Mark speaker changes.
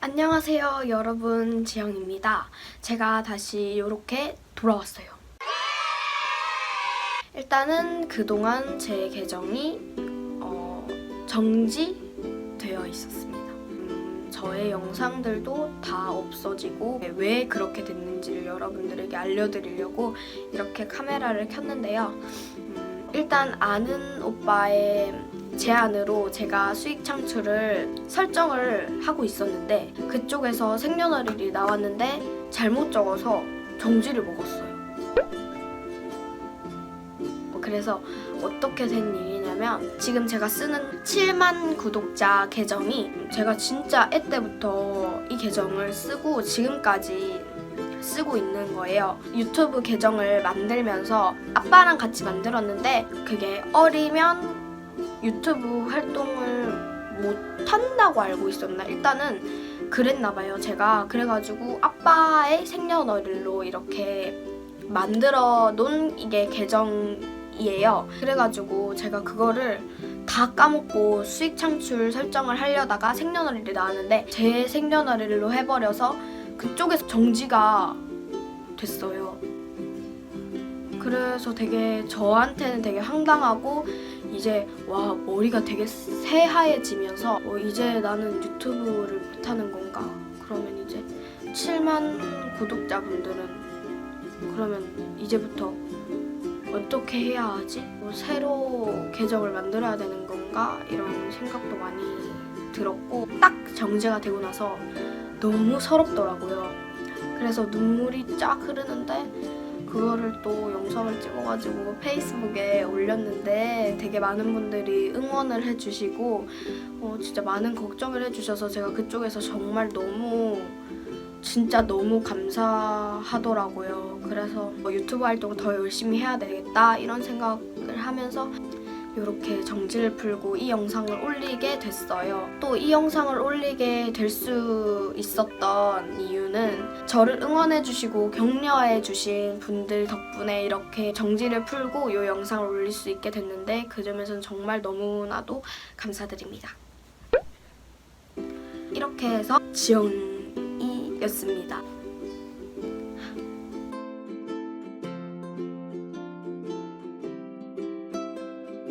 Speaker 1: 안녕하세요 여러분 지영입니다. 제가 다시 이렇게 돌아왔어요. 일단은 그동안 제 계정이 어, 정지되어 있었습니다. 음, 저의 영상들도 다 없어지고 왜 그렇게 됐는지를 여러분들에게 알려드리려고 이렇게 카메라를 켰는데요. 음, 일단 아는 오빠의 제안으로 제가 수익 창출을 설정을 하고 있었는데 그쪽에서 생년월일이 나왔는데 잘못 적어서 정지를 먹었어요. 뭐 그래서 어떻게 된 일이냐면 지금 제가 쓰는 7만 구독자 계정이 제가 진짜 애 때부터 이 계정을 쓰고 지금까지 쓰고 있는 거예요. 유튜브 계정을 만들면서 아빠랑 같이 만들었는데 그게 어리면 유튜브 활동을 못 한다고 알고 있었나? 일단은 그랬나 봐요. 제가 그래가지고 아빠의 생년월일로 이렇게 만들어 놓은 이게 계정이에요. 그래가지고 제가 그거를 다 까먹고 수익 창출 설정을 하려다가 생년월일이 나왔는데 제 생년월일로 해버려서 그쪽에서 정지가 됐어요. 그래서 되게 저한테는 되게 황당하고 이제 와 머리가 되게 새하얘지면서 어, 이제 나는 유튜브를 못하는 건가? 그러면 이제 7만 구독자분들은 그러면 이제부터 어떻게 해야 하지? 뭐 새로 계정을 만들어야 되는 건가? 이런 생각도 많이 들었고 딱 정제가 되고 나서 너무 서럽더라고요. 그래서 눈물이 쫙 흐르는데 그거를 또 영상을 찍어가지고 페이스북에 올렸는데 되게 많은 분들이 응원을 해주시고 어, 진짜 많은 걱정을 해주셔서 제가 그쪽에서 정말 너무 진짜 너무 감사하더라고요. 그래서 뭐 유튜브 활동을 더 열심히 해야 되겠다 이런 생각을 하면서 이렇게 정지를 풀고 이 영상을 올리게 됐어요. 또 이 영상을 올리게 될 수 있었던 이유는 저를 응원해주시고 격려해주신 분들 덕분에 이렇게 정지를 풀고 이 영상을 올릴 수 있게 됐는데 그 점에서는 정말 너무나도 감사드립니다. 이렇게 해서 지영이였습니다.